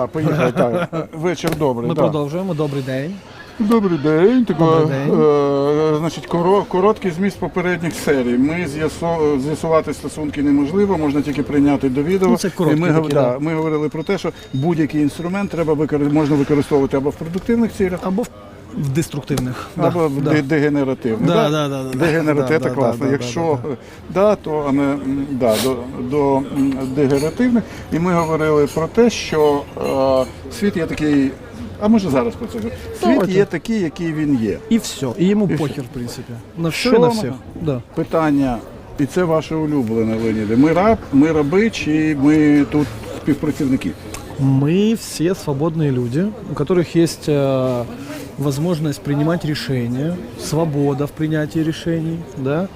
так, поїхали. Так. Вечір добрий. Ми так. продовжуємо. Добрий день. Добрий день. Так, Добрий е, день. е, значить, коро- короткий зміст попередніх серій. Ми з'ясо- з'ясувати стосунки неможливо, можна тільки прийняти до відео. Ну, це короткі І ми, гов- такі, да, да. ми говорили про те, що будь-який інструмент треба викор... можна використовувати або в продуктивних цілях, Або в- в деструктивних. або да. де- дегенеративних. Да, да, да, да. Дегенератив, Да, це да, класно. да, да, Якщо да, да, то а не да, до, до дегенеративних. І ми говорили про те, що е, світ є такий. А може зараз про це говорити? Світ є такий, який він є. І все. І йому І похер, в принципі. На все і на всіх. Да. Питання, і це ваше улюблене, Леоніде. Ми раб, ми раби, чи ми тут співпрацівники? Мы все свободные люди, у которых есть э, возможность принимать решения, свобода в принятии решений, да.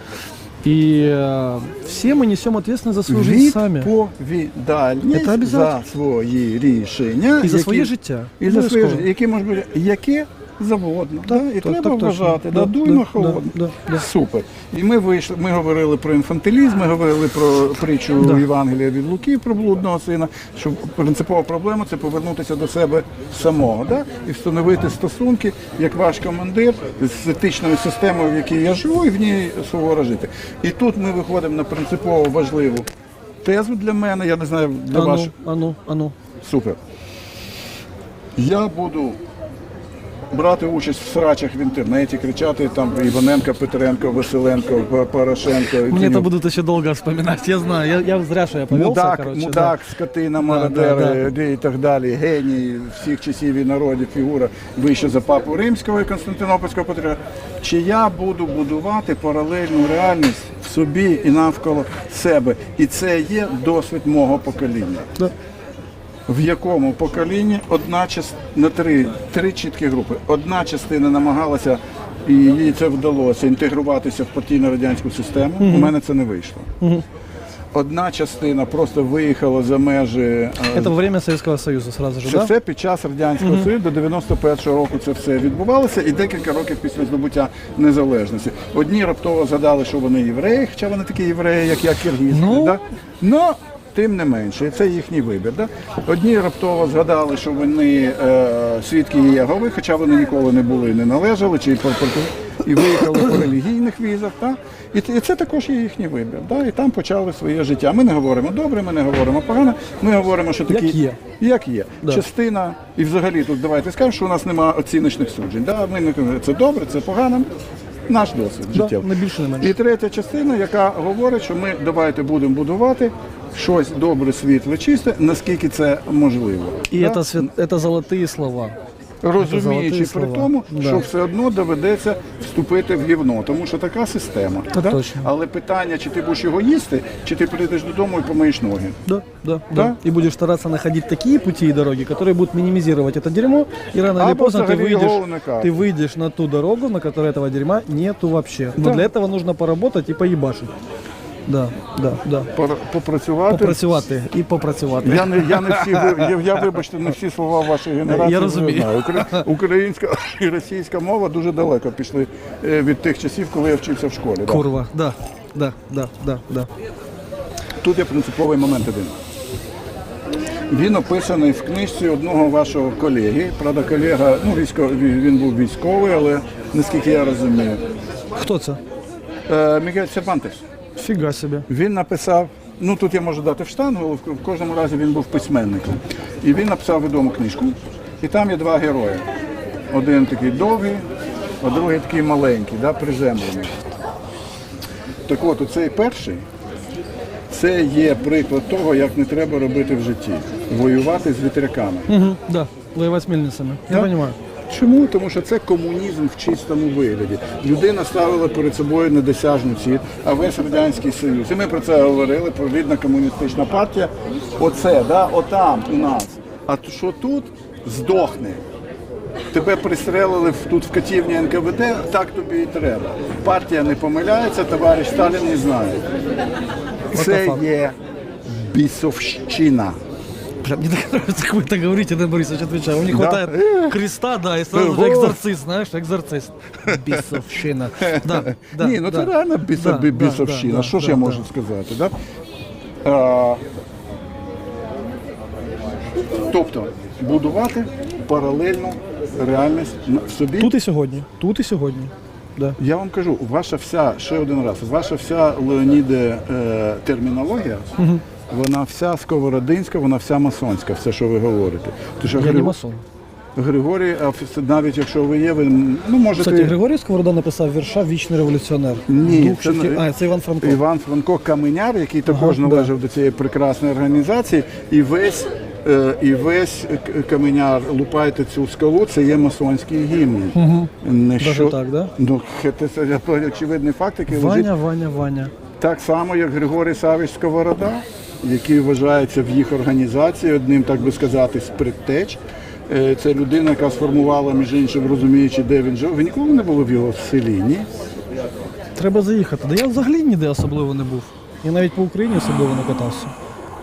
И э, все мы несем ответственность за свою жизнь сами. Відповідальність Це обов'язково. за свої рішення І за які- своє життя. І за своє Обов'язково. життя, які може бути яке завгодно. Да? І так, треба так вважати, да, Да, дуйно да, холодно. да, да, да. Супер. І ми вийшли, ми говорили про інфантилізм, ми говорили про притчу Да. Євангелія від Луки про блудного сина, що принципова проблема це повернутися до себе самого, да? і встановити стосунки як ваш командир з етичною системою, в якій я живу, і в ній суворо жити. І тут ми виходимо на принципово важливу тезу для мене. Я не знаю для А вас. ну, а ну, а ну. Супер. Я буду брати участь в срачах в інтернеті, кричати там Іваненко, Петренко, Василенко, Порошенко. Мне Кінюк. это будут еще долго вспоминать, я знаю. Я, я зря, что я повелся, Мудак, короче. мудак, скотина, да, мародери де і так далі, геній всіх часів і народів, фігура вище за папу Римського і Константинопольського патріарха. Чи я буду будувати паралельну реальність в собі і навколо себе? І це є досвід мого покоління. Да. В якому поколінні одна частина на три, три чіткі групи. Одна частина намагалася, і їй це вдалося інтегруватися в партійно радянську систему. У мене це не вийшло. Одна частина просто виїхала за межі. е, Это во время Советского Союза сразу же, Це да? все під час радянського союзу до 91-го року це все відбувалося, і декілька років після здобуття незалежності. Одні раптово згадали, що вони євреї, хоча вони такі євреї, як я киргіз. Ну. Да? Но, тим не менше, і це їхній вибір. Да? Одні раптово згадали, що вони е, свідки Єгови, хоча вони ніколи не були, не належали, чи і виїхали по релігійних візах. Да? І, це- і це також є їхній вибір. Да? І там почали своє життя. Ми не говоримо добре, ми не говоримо погано, ми говоримо, що такі Як є. як є. Да. Частина, і взагалі тут давайте скажемо, що у нас немає оціночних суджень. Да? Ми не кажемо, це добре, це погано. Наш досвід Да, не більше, не менше. І третя частина, яка говорить, що ми давайте будемо будувати щось добре, світле, чисте, наскільки це можливо. И Да? это, свят- это золотые слова. Розуміючи золоті при слова. тому, Да. що все одно доведеться вступити в гівно, тому що така система. Так точно. Але питання, чи ти будеш його їсти, чи ти прийдеш додому і помиєш ноги. Да, да, Да? да. И будешь стараться находить такие пути и дороги, которые будут минимизировать это дерьмо, и рано или Або поздно ты взагалі його выйдешь, уникати. ты выйдешь на ту дорогу, на которой этого дерьма нету вообще. Но Да. для этого нужно поработать и поебашить. Да, да, да. Пора- Попрацювати. Попрацювати і попрацювати. Я не я не всі ви- я, я вибачте, не всі слова вашої генерації. Я розумію. знаю. Укра- Українська і російська мова дуже далеко пішли е, від тих часів, коли я вчився в школі. да. Курва, да, да, да, да, да. Тут є принциповий момент один. Він описаний в книжці одного вашого колеги. Правда, колега, ну військовий, він був військовий, але наскільки я розумію. Хто це? Е, Мігель Сервантес. Фіга себе. Він написав, ну тут я можу дати в штангу, але в кожному разі він був письменником. І він написав відому книжку. І там є два герої. Один такий довгий, а другий такий маленький, да, приземлений. Так от, оцей перший це є приклад того, як не треба робити в житті. Воювати з вітряками. Угу, да, воевать с мельницами. Я Да. Чому? Тому що це комунізм в чистому вигляді. Людина ставила перед собою недосяжну ціль, а весь Радянський Союз. І ми про це говорили, провідна комуністична партія. Оце, да, отам у нас. А що тут здохне. Тебе пристрелили тут в катівні НКВД, так тобі і треба. Партія не помиляється, товариш Сталін не знає. Це є бісовщина. Бля, мне так нравится, как вы так говорите, Дэн Борисович, отвечаю. У них Да. хватает креста, да, и сразу же Ого. экзорцист, знаешь, экзорцист. Бісовщина. Да, да, Ні, ну це да. реально біса, Да, бі- да, бісовщина. да, Що ж да, я да. можу сказати? Да? А, тобто, будувати паралельну реальність на- в собі. Тут и сегодня. Тут и сегодня. Да. Я вам кажу, ваша вся, ще один раз, ваша вся Леоніде е, термінологія, вона вся сковородинська, вона вся масонська, все, що ви говорите. Тому що Я не масон. Григорій, а навіть якщо ви є, ви ну можете. Кстати, Григорій Сковорода написав вірша Вічний революціонер. Ні, Дух це А, це Іван Франко. Іван Франко Каменяр, який також Ага, належав до цієї прекрасної організації, і весь. е, І весь каменяр лупайте цю скалу, це є масонський гімн. Не Даже так, да? Ну, це, це очевидний факт, який лежить Ваня, Ваня, Ваня. Так само, як Григорій Савич Сковорода, який вважається в їх організації одним, так би сказати, з предтеч. Е, Це людина, яка сформувала, між іншим, розуміючи, де він жив. Ви ніколи не були в його селі, ні? Треба заїхати. Да я взагалі ніде особливо не був. Я навіть по Україні особливо не катався.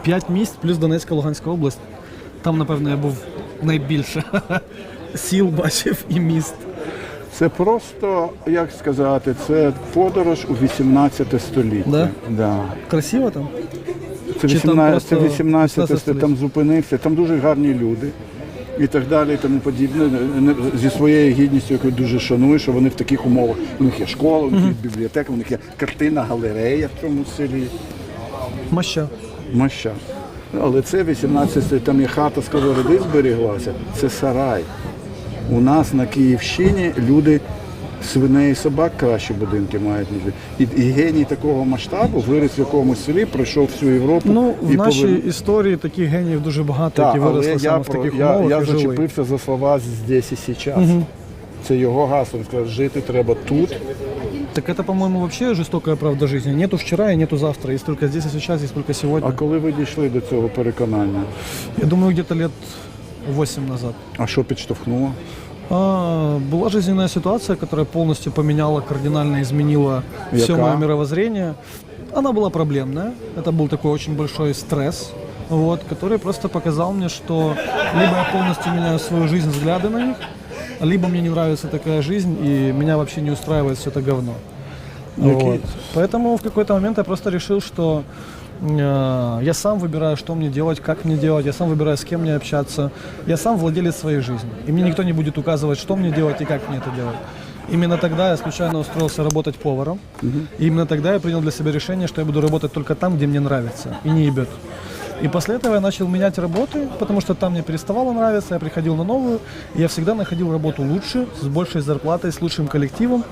П'ять місць плюс Донецька, Луганська область. Там, напевно, я був найбільше. Сіл бачив і міст. Це просто, як сказати, це подорож у 18 століття. Да? Да. Красиво там? Це Чи там 18, це 18 16 там зупинився, там дуже гарні люди. І так далі, і тому подібне, зі своєю гідністю, яку дуже шаную, що вони в таких умовах. У них є школа, у них є бібліотека, у них є картина, галерея в цьому селі. Моща. Маща. Але це 18 століття, там є хата сковороди зберіглася, це сарай. У нас на Київщині люди свиней і собак кращі будинки мають, ніж. І, і геній такого масштабу виріс в якомусь селі, пройшов всю Європу. Ну, в і нашій повер- історії таких геніїв дуже багато, які але виросли я, в таких я, умовах я і жили. зачепився за слова здесь і сейчас. Це його гасло. Він сказав, жити треба тут. Так это, по-моему, вообще жестокая правда жизни. Нету вчера и нету завтра. Есть только здесь и сейчас, есть только сегодня. А коли ви дійшли до цього переконання? Я думаю, где-то лет 8 назад. А що підштовхнуло? А, была жизненная ситуация, которая полностью поменяла, кардинально изменила все Яка? мое мировоззрение. Она была проблемная. Это был такой очень большой стресс, вот, который просто показал мне, что либо я полностью меняю свою жизнь, взгляды на них, либо мне не нравится такая жизнь, и меня вообще не устраивает все это говно. Вот. Поэтому в какой-то момент я просто решил, что я сам выбираю, что мне делать, как мне делать, я сам выбираю, с кем мне общаться. Я сам владелец своей жизни. И мне никто не будет указывать, что мне делать и как мне это делать. Именно тогда я случайно устроился работать поваром. И именно тогда я принял для себя решение, что я буду работать только там, где мне нравится, и не ебет. И после этого я начал менять работы, потому что там мне переставало нравиться, я приходил на новую, и я всегда находил работу лучше, с большей зарплатой, с лучшим коллективом.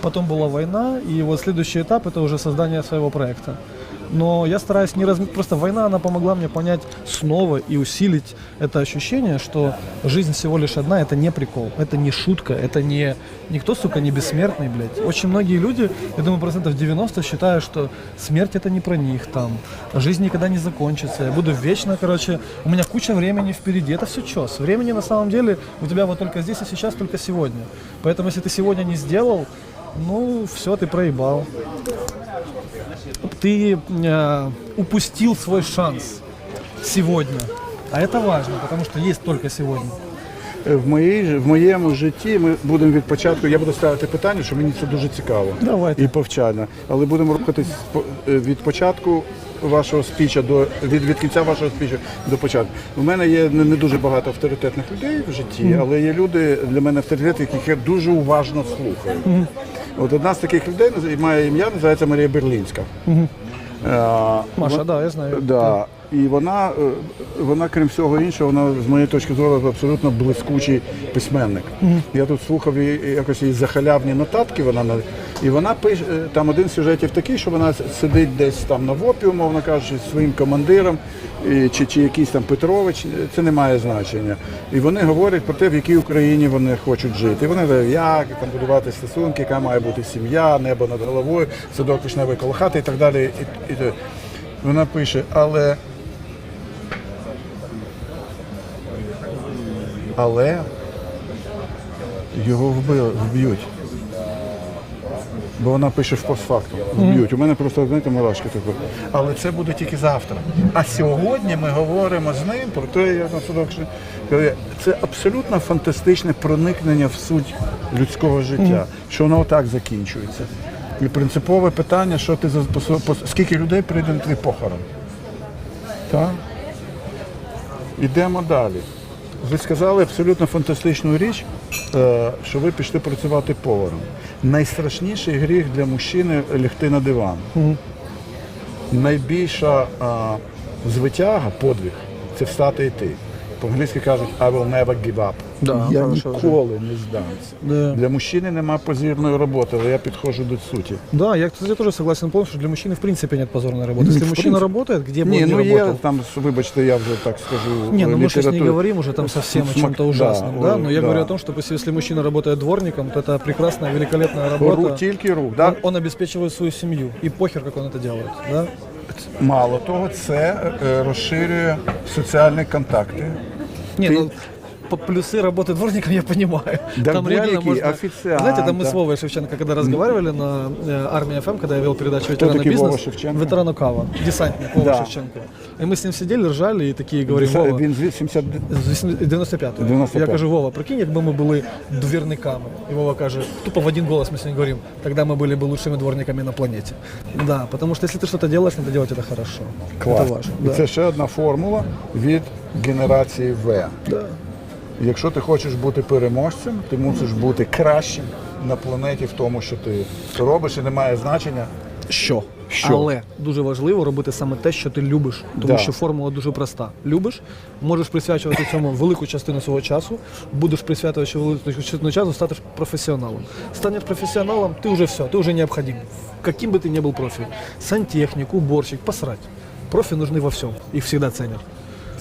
Потом была война, и вот следующий этап это уже создание своего проекта. Но я стараюсь не раз... Просто война, она помогла мне понять снова и усилить это ощущение, что жизнь всего лишь одна, это не прикол, это не шутка, это не... Никто, сука, не бессмертный, блядь. Очень многие люди, я думаю, процентов 90 считают, что смерть это не про них, там, жизнь никогда не закончится, я буду вечно, короче, у меня куча времени впереди, это все чес. Времени на самом деле у тебя вот только здесь и сейчас, только сегодня. Поэтому если ты сегодня не сделал, ну, все, ты проебал ты э, упустил свой шанс сегодня. А это важно, потому что есть только сегодня. Е, В, моїй, ж- в моєму житті ми будемо від початку, я буду ставити питання, що мені це дуже цікаво Давайте. і повчально. Але будемо рухатись по- е, від початку вашого спіча до від, від кінця вашого спіча до початку. У мене є не, не дуже багато авторитетних людей в житті, але є люди для мене авторитети, яких я дуже уважно слухаю. От одна з таких людей має ім'я, називається Марія Берлінська. Е, Маша, вон- да, я знаю. Да. І вона, е, вона, крім всього іншого, вона з моєї точки зору абсолютно блискучий письменник. Я тут слухав її якось її захалявні нотатки. Вона на- і вона пише е, там один з сюжетів такий, що вона сидить десь там на ВОПі, умовно кажучи, зі своїм командиром, чи, чи якийсь там Петрович, це не має значення. І вони говорять про те, в якій Україні вони хочуть жити. І вони говорять, як там будувати стосунки, яка має бути сім'я, небо над головою, садок вишневий коло хати і так далі. І, і, вона пише, але але його вбили, вб'ють. Бо вона пише в постфактум. Вб'ють. У мене просто знаєте, мурашки такі. Але це буде тільки завтра. А сьогодні ми говоримо з ним про те, я на судок це абсолютно фантастичне проникнення в суть людського життя, що воно отак закінчується. І принципове питання, що ти за скільки людей прийде на твій похорон. Так? Ідемо далі. Ви сказали абсолютно фантастичну річ, е, що ви пішли працювати поваром. Найстрашніший гріх для мужчини лягти на диван. Найбільша а, звитяга, подвиг це встати і йти. По-англійськи кажуть I will never give up. Да, я хорошо, ніколи не здамся. Да. Для мужчини нема позірної роботи, але я підходжу до суті. Да, я, кстати, тоже согласен полностью, что для мужчины в принципе нет позорной работы. Если в мужчина принципе. работает, где бы Ні, он ни ну є работал. там, вибачте, я вже так скажу. Не, ну мы сейчас не літературу. говорим уже там совсем о Смак- чем-то да, ужасном, да, ой, но я да. говорю о том, что если если мужчина работает дворником, то это прекрасная, великолепная Рух, работа. тільки рух. Да? Он, он обеспечивает свою семью, и похер, как он это делает, да? Мало того, це е, розширює соціальні контакти. Не, Ты- ну, по- плюсы работы дворником я понимаю. Да там реально будь-який можно... официант, Знаете, там мы да. с Вовой Шевченко, когда разговаривали на э, Армии ФМ, когда я вел передачу «Ветераны такой Вова бизнес», Шевченко? ветерану Кава, десантник Вова Да. Шевченко. И мы с ним сидели, ржали и такие говорим, Вова, Він з 80... З 95-го. 95-го. Я кажу, Вова, прикинь, якби ми були двірниками. І Вова каже, тупо в один голос ми сьогодні говоримо, тогда мы были бы лучшими дворниками на планете. Да, потому что если ты что-то делаешь, надо делать это хорошо. Клас. Это важно. І Да. це ще одна формула від генерації В. Да. Якщо ти хочеш бути переможцем, ти мусиш бути кращим на планеті в тому, що ти робиш, і не має значення. Що? Що? Але дуже важливо робити саме те, що ти любиш, тому Да. що формула дуже проста. Любиш, можеш присвячувати цьому велику частину свого часу, будеш присвячувати велику частину часу, станеш професіоналом. Станеш професіоналом, ти вже все, ти вже необходим. Каким бы ты ни был профи. Сантехник, уборщик, посрать. Профи нужны во всем. Их всегда ценят.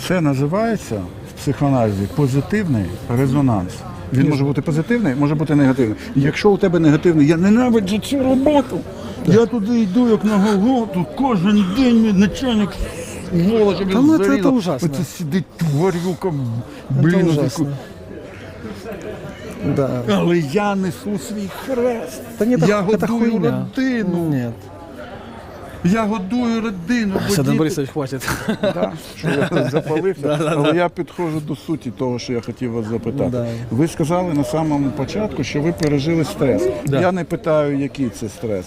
Це називається в психоаналізі позитивний резонанс. Він може бути позитивний, може бути негативний. Якщо у тебе негативний, я ненавиджу цю роботу. Я туди йду як на Голготу, кожен день мій начальник волос, Та ну, це- це ужасно. Оце сидить тварюка, блін, ужасно. отаку. Да. але я несу свій хрест. Та ні, я це годую родину. Нет. Я годую родину. бо Садан діти- Борисович, хватит. Да, що я запалився, але я підходжу до суті того, що я хотів вас запитати. Да. Ви сказали на самому початку, що ви пережили стрес. Да. Я не питаю, який це стрес.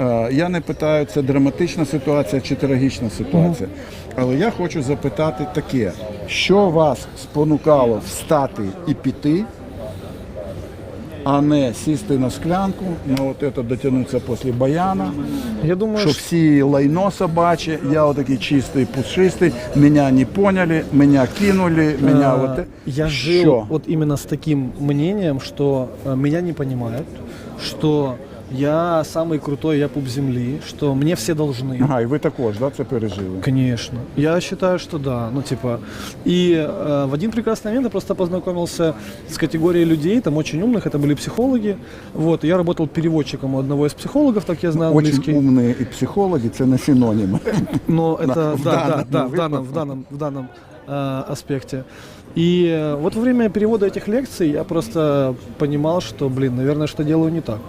Е, Я не питаю, це драматична ситуація чи трагічна ситуація. Але я хочу запитати таке: що вас спонукало встати і піти, а не сісти на склянку, на от це дотягнутися після баяна, Я думаю, що всі лайно собаче, я отакий чистий, пушистий, мене не поняли, мене кинули, мене А, вот... Я жил Що? вот именно с таким мнением, что э, меня не понимают, что я самый крутой, я пуп земли, что мне все должны. Ага, і ви також да, це пережили. Конечно. Я считаю, что да. Ну, типа. И э, в один прекрасный момент я просто познакомился с категорией людей, там очень умных, это были психологи. Вот, и я работал переводчиком у одного из психологов, так я знаю Очень английский. умні і психологи це не синоніми. Но это в да, да, данном да, в выпадке. данном, в данном, в данном э, аспекте. И э, вот во время перевода этих лекций я просто понимал, что, блин, наверное, что делаю не так.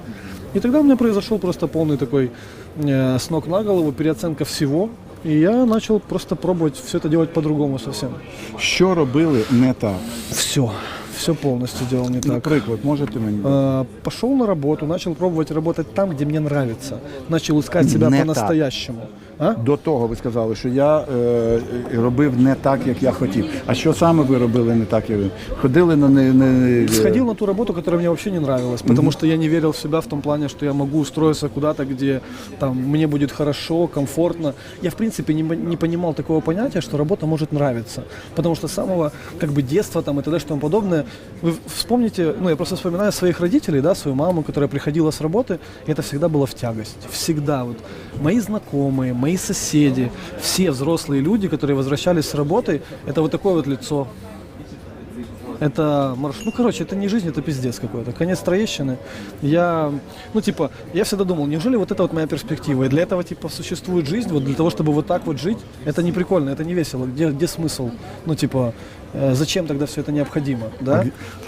И тогда у меня произошел просто полный такой э, с ног на голову, переоценка всего. И я начал просто пробовать все это делать по-другому совсем. Що робили не так? Все, все полностью делал не так. Наприклад, можете мені? Э, Пошел на работу, начал пробовать работать там, где мне нравится. Начал искать себя Не так. по-настоящему. А? До того ви сказали, що я е, робив не так, як я хотів. А що саме ви робили не так, як ви? Ходили на не, не Сходил на ту работу, которая мне вообще не нравилась, потому что я не верил в себя в том плане, что я могу устроиться куда-то, где там мне будет хорошо, комфортно. Я в принципе не, не понимал такого понятия, что работа может нравиться, потому что с самого как бы детства там и т.д. что тому подобное Вы вспомните, ну я просто вспоминаю своих родителей, да, свою маму, которая приходила с работы, и это всегда было в тягость, всегда вот. Мои знакомые, мои соседи, все взрослые люди, которые возвращались с работы, это вот такое вот лицо. Это марш... Ну, короче, это не жизнь, это пиздец какой-то. Конец Троещины. Я, ну, типа, я всегда думал, неужели вот это вот моя перспектива? И для этого, типа, существует жизнь, вот для того, чтобы вот так вот жить, это не прикольно, это не весело. Где, где смысл? Ну, типа, э, зачем тогда все это необходимо, да?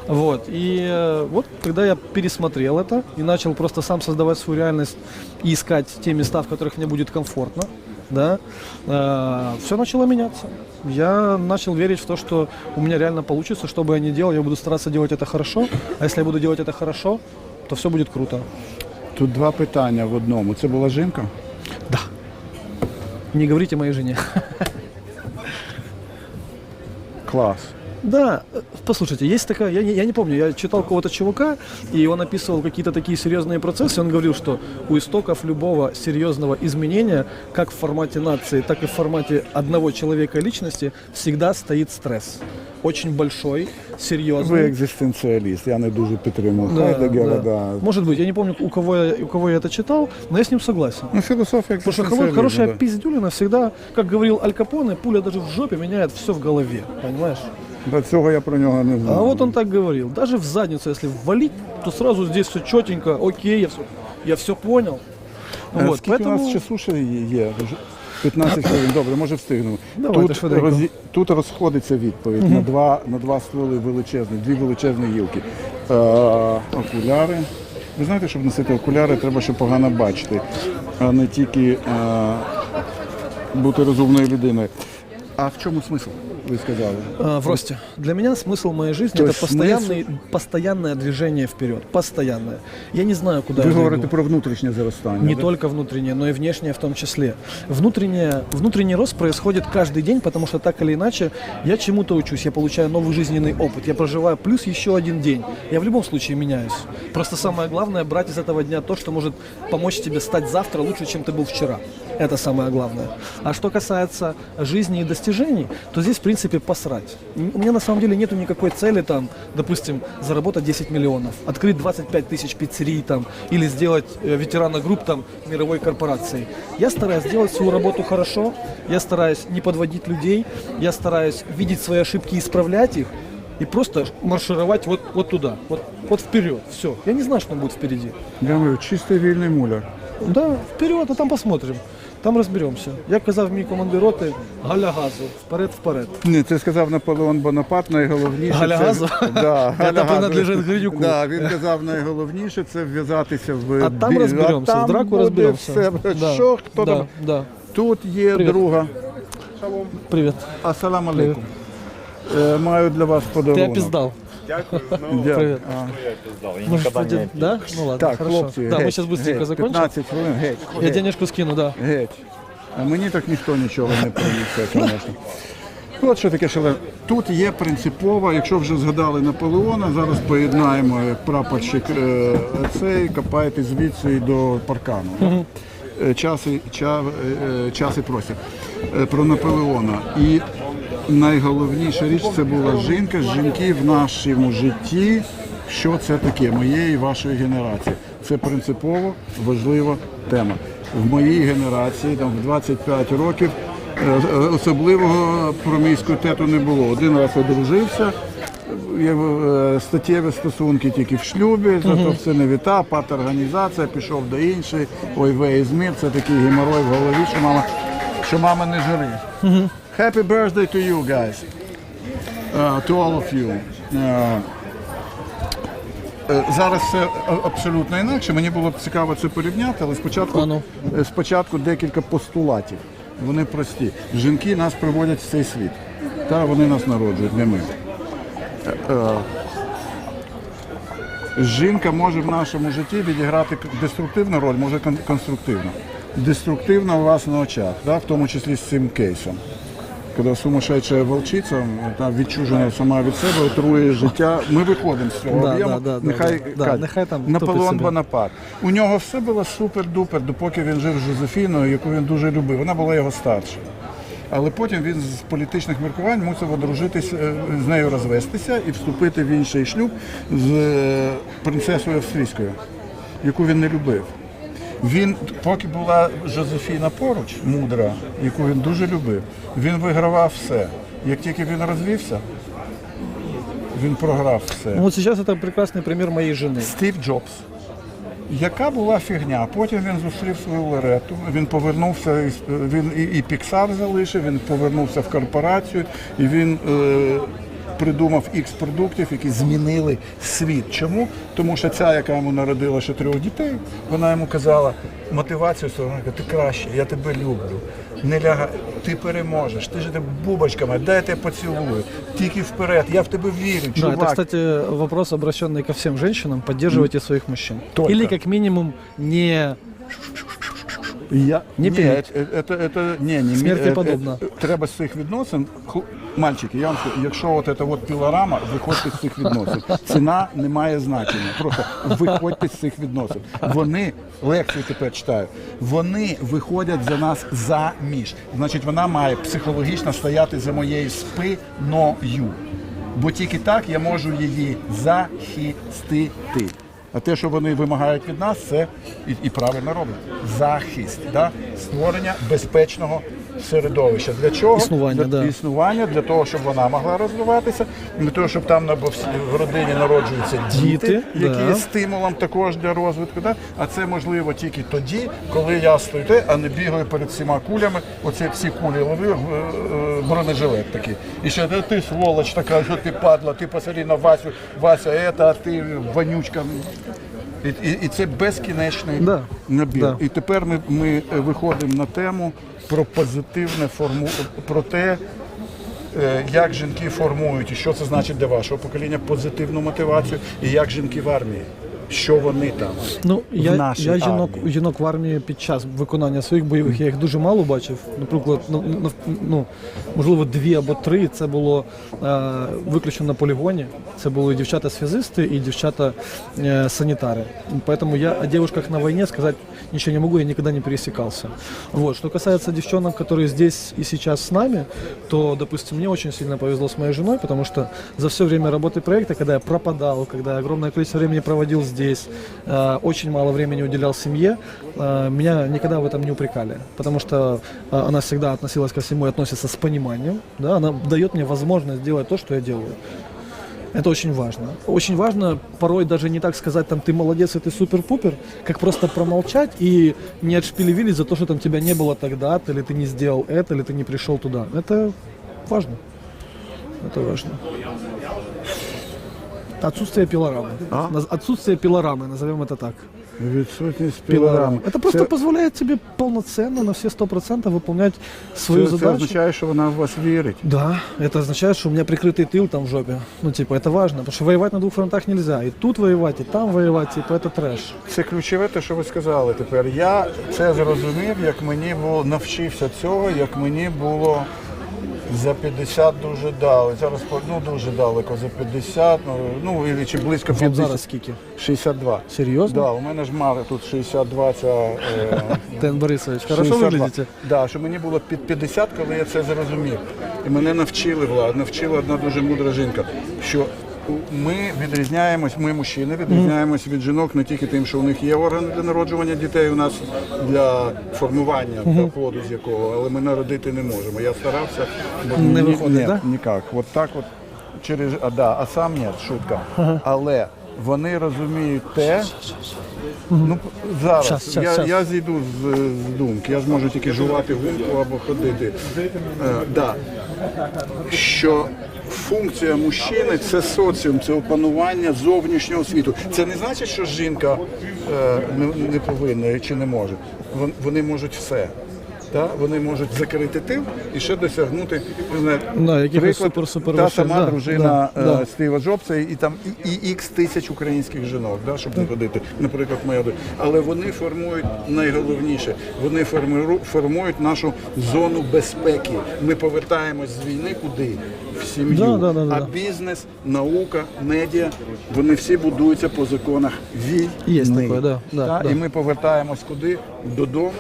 Вот. И э, вот, когда я пересмотрел это и начал просто сам создавать свою реальность и искать те места, в которых мне будет комфортно, да, все начало меняться. Я начал верить в то, что у меня реально получится, что бы я ни делал, я буду стараться делать это хорошо, а если я буду делать это хорошо, то все будет круто. Тут два питання в одному. Це була жінка? Да. Не говорите моей жене. Клас. Да, послушайте, есть такая, я не, я не помню, я читал кого-то чувака, и он описывал какие-то такие серьезные процессы, он говорил, что у истоков любого серьезного изменения, как в формате нации, так и в формате одного человека личности, всегда стоит стресс. Очень большой, серьезный. Ви екзистенціаліст, я не дуже підтримую Да, Хайдегера, да. да. Может быть, я не помню, у кого, я, у кого я это читал, но я с ним согласен. Ну, філософія Потому что хоро- екзистенціалізму, хорошая да. пиздюлина всегда, как говорил Аль Капоне, пуля даже в жопе меняет все в голове, понимаешь? До цього я про нього не знаю. А вот он так говорил. Даже в задницу, если ввалить, то сразу здесь все четенько, окей, я все, я все понял. Е, Вот, Скільки у нас часу ще є? Вже 15 хвилин. Добре, може встигнемо. Давайте Тут, швиденько. тут розходиться відповідь на два на два стволи величезні, дві величезні гілки. Е, окуляри. Ви знаєте, щоб носити окуляри, треба ще погано бачити, а не тільки е, бути розумною людиною. А в чому смисл? Ви сказали? а, в росте. Для меня смысл моей жизни То это постоянный, постоянное движение вперед. Постоянное. Я не знаю, куда Ви я говорите про внутрішнє зростання. Не да? только внутреннее, но и внешнее в том числе. Внутреннее, внутренний рост происходит каждый день, потому что так или иначе я чему-то учусь, я получаю новый жизненный опыт, я проживаю плюс еще один день. Я в любом случае меняюсь. Просто самое главное брать из этого дня то, что может помочь тебе стать завтра лучше, чем ты был вчера. Это самое главное. А что касается жизни и достижений, то здесь, в принципе, посрать. У меня на самом деле нету никакой цели, там, допустим, заработать 10 миллионов, открыть 25 тысяч пиццерий там, или сделать э, ветерана групп там, мировой корпорации. Я стараюсь делать свою работу хорошо, я стараюсь не подводить людей, я стараюсь видеть свои ошибки и исправлять их, и просто маршировать вот, вот туда, вот, вот вперед, все. Я не знаю, что там будет впереди. Я говорю, чистий вільний муляр. Да, вперед, а там посмотрим. Там розберемося. Як казав мій командир роти, галя газу, вперед, вперед. Ні, це сказав Наполеон Бонапарт, найголовніше. Галя це- газу? Да, Це Галя принадлежить Гринюку. Да, він казав, найголовніше це вв'язатися в А там розберемося, А там в драку розберемося. Да, Що, хто да, там? Да. Тут є друга. Привіт. Ассалам алейкум. Е, Маю для вас Ти подарунок. опіздав. Дякую. Привіт. А, Может, пойдем? Да? Ну ладно, Так, хорошо. хлопці, да, мы геть, сейчас быстренько геть, закончим. 15 хвилин, геть. Я геть, денежку скину, да. Геть. А мені так ніхто нічого не принесе, звісно. От що таке шале. Тут є принципово, якщо вже згадали Наполеона, зараз поєднаємо як прапорщик е, цей, копаєте звідси і до паркану. Е, Час і, ча, е, час і простір. Е, Про Наполеона. І найголовніша річ це була жінка, жінки в нашому житті. Що це таке, моєї і вашої генерації? Це принципово важлива тема. В моїй генерації, там в 25 років, е, особливого проміскуітету не було. Один раз одружився, є е, статтєві стосунки тільки в шлюбі, зато все не віта, парторганізація, пішов до іншої, ой, вей змір, це такий геморой в голові, що мама, що мама не жири. Happy birthday to you guys. Uh, to all of you. Uh, Е, Зараз все абсолютно інакше. Мені було б цікаво це порівняти, але спочатку, ну. е, спочатку декілька постулатів. Вони прості. Жінки нас приводять в цей світ. Та вони нас народжують, не ми. Е, е, Жінка може в нашому житті відіграти деструктивну роль, може кон- конструктивну. Деструктивна у вас на очах, да, в тому числі з цим кейсом. Коли сумасшедша волчиця, та відчужена сама від себе, отрує життя. Ми виходимо з цього Да, об'єму. да, да, да, нехай, да. Кать, Нехай там Наполеон. Бонапарт. У нього все було супер-дупер, допоки він жив з Жозефіною, яку він дуже любив. Вона була його старша. Але потім він з політичних міркувань мусив одружитися, е, з нею розвестися і вступити в інший шлюб з е, принцесою австрійською, яку він не любив. Він, поки була Жозефіна поруч, мудра, яку він дуже любив, він вигравав все. Як тільки він розвівся, він програв все. Ну, вот сейчас это прекрасный пример моей жены. Стів Джобс. Яка була фігня? Потім він зустрів свою Лорету, він повернувся, із- він і, і Pixar залишив, він повернувся в корпорацію, і він е, придумав ікс продуктів, які змінили світ. Чому? Тому що ця, яка йому народила ще трьох дітей, вона йому казала мотивацію каже, ти краще, я тебе люблю. Не ляга, ти переможеш, ти ж ти бубочками, дай я тебе поцілую, тільки вперед, я в тебе вірю, Да, чувак. это, кстати, вопрос, обращенный ко всем женщинам. Поддерживайте своих мужчин. Только. Или как минимум не Я Не ні, е- це- це- ні, ні, Смерті е- е- подобно. Треба з цих відносин. Мальчики, я вам скажу, якщо от це от пілорама, виходьте з цих відносин. Ціна не має значення. Просто виходьте з цих відносин. Вони лекцію тепер читаю. Вони виходять за нас заміж. Значить, вона має психологічно стояти за моєю спиною. Бо тільки так я можу її захистити. А те, що вони вимагають від нас, це і, і правильно роблять. Захист, да? створення безпечного середовища. Для чого? Існування, для, да. існування, для того, щоб вона могла розвиватися, для того, щоб там на- в родині народжуються діти, Діти, які да. є стимулом також для розвитку. Да? А це можливо тільки тоді, коли я стою, а не бігаю перед всіма кулями. Оце всі кулі ловив е, е, бронежилет такий. І ще «Та ти сволоч така, що ти падла, ти посмотри на Васю, Вася, это, а ти вонючка. І, і, і це безкінечний Да. набір. Да. І тепер ми, ми е, виходимо на тему про позитивне форму, про те, е, як жінки формують і що це значить для вашого покоління позитивну мотивацію, і як жінки в армії, що вони там. Ну, в я, нашій я жінок, армії. жінок в армії під час виконання своїх бойових, я їх дуже мало бачив. Наприклад, ну, ну, ну, можливо, дві або три. Це було е, виключно на полігоні. Це були дівчата-связисти і дівчата-санітари. Поэтому я о девушках на войне сказать ничего не могу, я никогда не пересекался. Вот. Что касается девчонок, которые здесь и сейчас с нами, то, допустим, мне очень сильно повезло с моей женой, потому что за все время работы проекта, когда я пропадал, когда я огромное количество времени проводил здесь, э, очень мало времени уделял семье, э, меня никогда в этом не упрекали, потому что э, она всегда относилась ко всему и относится с пониманием, да, она дает мне возможность делать то, что я делаю. Это очень важно. Очень важно порой даже не так сказать, там, ты молодец и ты супер-пупер, как просто промолчать и не отшпилевилить за то, что там тебя не было тогда-то, или ты не сделал это, или ты не пришел туда. Это важно. Это важно. Отсутствие пилорамы. А? Наз- Отсутствие пилорамы, назовем это так. Відсутність Пилорама. пілорами. Это просто Це, позволяет тебе полноценно на все сто процентов выполнять свою це, це задачу. означає, що вона в вас вірить. Да, это означает, что у меня прикрытый тыл там в жопе. Ну, типа, это важно, потому что воевать на двух фронтах нельзя. И тут воевать, и там воевать, типа, это трэш. Це ключове те, що ви сказали тепер. Я це зрозумів, як мені було навчився цього, як мені було за 50 дуже дали. Зараз ну, дуже далеко за 50, ну, ну і чи близько Вам 50. зараз скільки? 62. Серйозно? Да, у мене ж мали тут 62 ця. Е, Тен Борисович, хорошо 62. выглядите? Да, що мені було під 50, коли я це зрозумів. І мене навчили влад, навчила одна дуже мудра жінка, що ми відрізняємось, ми мужчини відрізняємось від жінок не тільки тим, що у них є органи для народжування дітей, у нас для формування для плоду з якого, але ми народити не можемо. Я старався, бо Не ні- виходить, ні, да? ніяк. От так от через а, да, а сам ні, шутка. Але вони розуміють те. Ну, зараз Щас, щас, я, щас. я зійду з, з думки. Я зможу тільки жувати гумку або ходити. Е, да. Що функція мужчини це соціум, це опанування зовнішнього світу. Це не значить, що жінка е, не, не повинна чи не може. Вон- Вони можуть все. Да? Вони можуть закрити тил і ще досягнути не знаю, Да, якихось супер-супер та вершин, сама да, дружина да, да. е, Стива Джобса і там і, і ікс тисяч українських жінок, да, щоб не ходити, наприклад, моя дочь. Але вони формують найголовніше. Вони формиру- формують нашу зону безпеки. Ми повертаємось з війни куди? В сім'ю. Да, да, да, да. а бізнес, наука, медіа, вони всі будуються по законах війни. Є таке, да, да, Та, да. І ми повертаємось куди? Додому,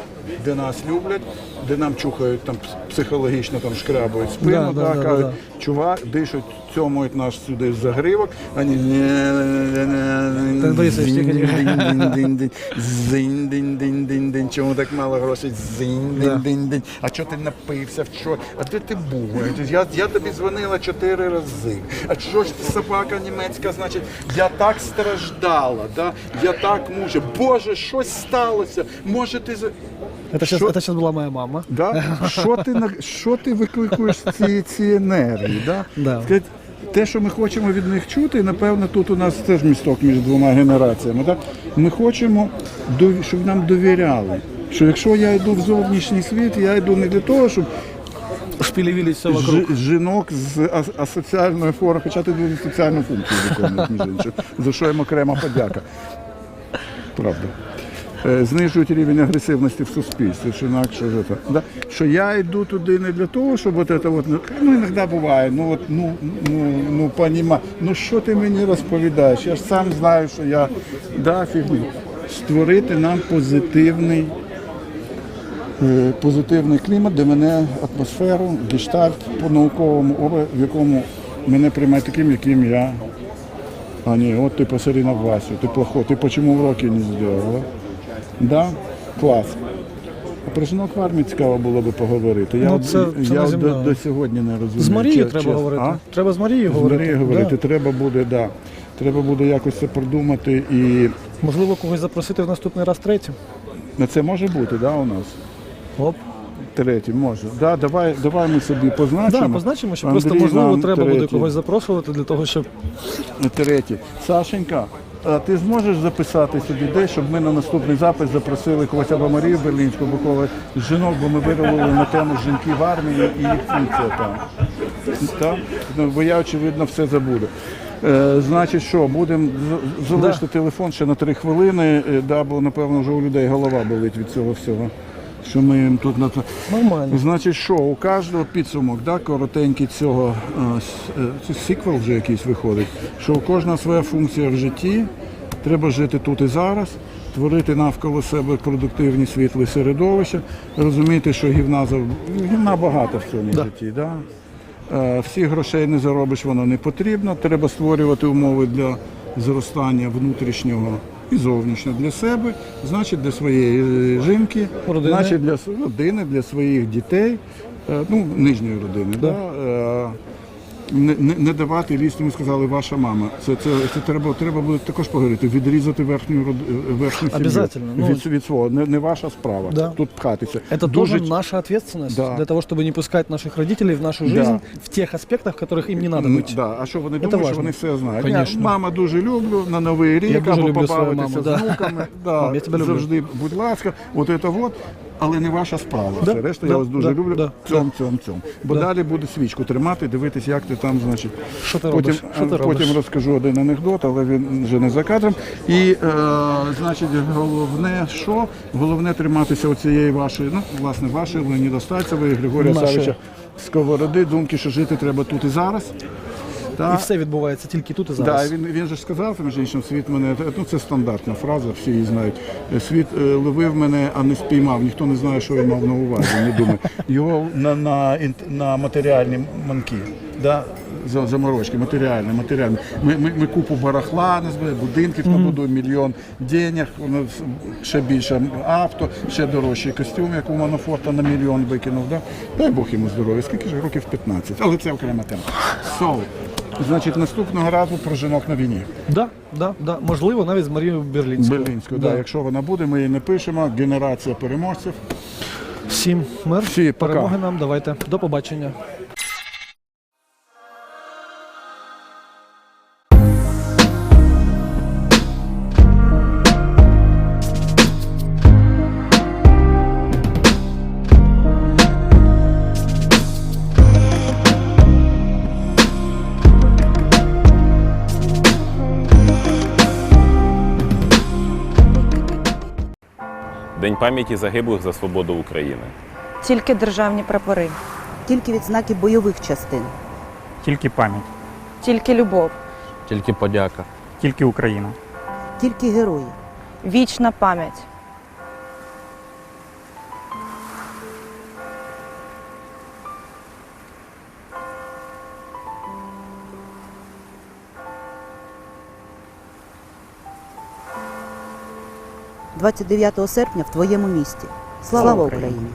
де нас люблять, де нам чухають там психологічно там шкрябують спину, Да, да, да, да, кажуть, да. чувак, дишуть, цьомують наш сюди з загривок, а ні, Та, Борисович, тихо, тихо. зинь-динь-динь-динь-динь. Чому так мало грошей? Зинь-динь-динь-динь. А чого ти напився? В Що? А де ти був? Я, я тобі дзвонила чотири рази. А що ж ти собака німецька? Значить, я так страждала, да? я так мучив. Боже, щось сталося. Може ти за. Это сейчас, Що- это сейчас была моя мама. Да? Що ти на що ти викликуєш ці, ці енергії? Да? Да. Скажіть, те, що ми хочемо від них чути, напевно, тут у нас теж місток між двома генераціями. Так? Ми хочемо, щоб нам довіряли. Що якщо я йду в зовнішній світ, я йду не для того, щоб вокруг. жінок з асоціальної форми, хоча ти дуже соціальну функцію виконуєш, між іншим, за що їм окрема подяка. Правда. Е, знижують рівень агресивності в суспільстві, що інакше вже так. Да? Що я йду туди не для того, щоб от це от, ну, іноді буває, ну от ну, ну, ну поніма, ну що ти мені розповідаєш? Я ж сам знаю, що я да, фігню. Створити нам позитивний е, позитивний клімат, де мене атмосферу, гештальт по науковому, в якому мене приймають таким, яким я. А ні, от ти посмотри на Васю, ти плохой, ти почему уроки не зробила? Да? Клас. А про жінок в армії цікаво було би поговорити. Я, Ну, от- це- це я от до, до сьогодні не розумію. З Марією Че- треба чесно. говорити. А? Треба з Марією З говорити. Марією говорити, Да. треба буде, да. Треба буде якось це продумати і Можливо, когось запросити в наступний раз третім. на це може бути, да, у нас? Оп. Третій може. Да, давай, давай ми собі позначимо. Да, позначимо, що Андрій просто можливо нам треба буде третій. когось запрошувати для того, щоб Третє. Сашенька, а ти зможеш записати собі десь, щоб ми на наступний запис запросили когось або Марію Берлінську, або когось з жінок, бо ми виробили на тему жінки в армії і їх функція там. Так? Ну, бо я, очевидно, все забуду. Е, значить, що, будемо залишити телефон ще на три хвилини, е, да, бо, напевно, вже у людей голова болить від цього всього. Що ми їм тут на нормально. Значить, що у кожного підсумок, да, коротенький цього е, с- е, сиквел вже якийсь виходить, що у кожного своя функція в житті, треба жити тут і зараз, творити навколо себе продуктивні світлі середовища, розуміти, що гівна, гівна багато в цьому житті. Да? Е, Всіх грошей не заробиш, воно не потрібно. Треба створювати умови для зростання внутрішнього і зовнішнього для себе, значить для своєї е, жінки, Родини. значить для родини, для своїх дітей, е, ну, нижньої родини. Да. Е, Не, не, не давати лізти, ми сказали, ваша мама. Це, це, це треба, треба буде також поговорити, відрізати верхню, род- верхню сім'ю. Обязательно, ну. від, від свого. Не, не ваша справа. Да. Тут пхатися. Это Дуже тоже наша ответственность Да. для того, чтобы не пускать наших родителей в нашу Да. жизнь в тех аспектах, в которых им не надо Ну, быть. Да. А що вони Це думають, що важно. вони все знають? Конечно. Я мама дуже люблю на Новий рік Я дуже або люблю свою побавитися маму, з да. внуками. Да. Мам, я тебе люблю. Завжди, будь ласка, от це от. Але не ваша справа. Да, Все решта да, я вас дуже да, люблю. да, цьом, цьом, цьом. Бо далі буде свічку тримати, дивитись, як ти там, значить. Що ти потім, робиш? Що ти потім робиш? розкажу один анекдот, але він вже не за кадром. І е, значить, головне, що? Головне триматися оцієї вашої, ну, власне, вашої Леоніда Стальцевої, Григорія. Савича Сковороди, думки, що жити треба тут і зараз. Та, І все відбувається тільки тут і Да, зараз. він, він же сказав, між іншим, світ мене, ну це стандартна фраза, всі її знають. Світ е, ловив мене, а не спіймав. Ніхто не знає, що він мав на увазі, не думаю. Його на, на, на матеріальні манки. Да? за- Заморочки, матеріальне, матеріальне. Ми, ми, ми купу барахла назбили, будинків набудуємо, мільйон денег, ще більше авто, ще дорожчий костюм, як у Манофорта на мільйон викинув. Да? Дай Бог йому здоров'я, скільки ж років 15. Але це окрема тема. So, значить, наступного разу про жінок на війні. Да, да, да. Можливо, навіть з Марією Берлінською. Берлінською, да. Да. якщо вона буде, ми її не пишемо. Генерація переможців. Всім мир, Всі, пока. перемоги нам. Давайте. До побачення. День пам'яті загиблих за свободу України. Тільки державні прапори, тільки відзнаки бойових частин. Тільки пам'ять, тільки любов, Тільки подяка. тільки Україна. Тільки герої. вічна пам'ять. – 29 серпня в твоєму місті. Слава, Слава Україні!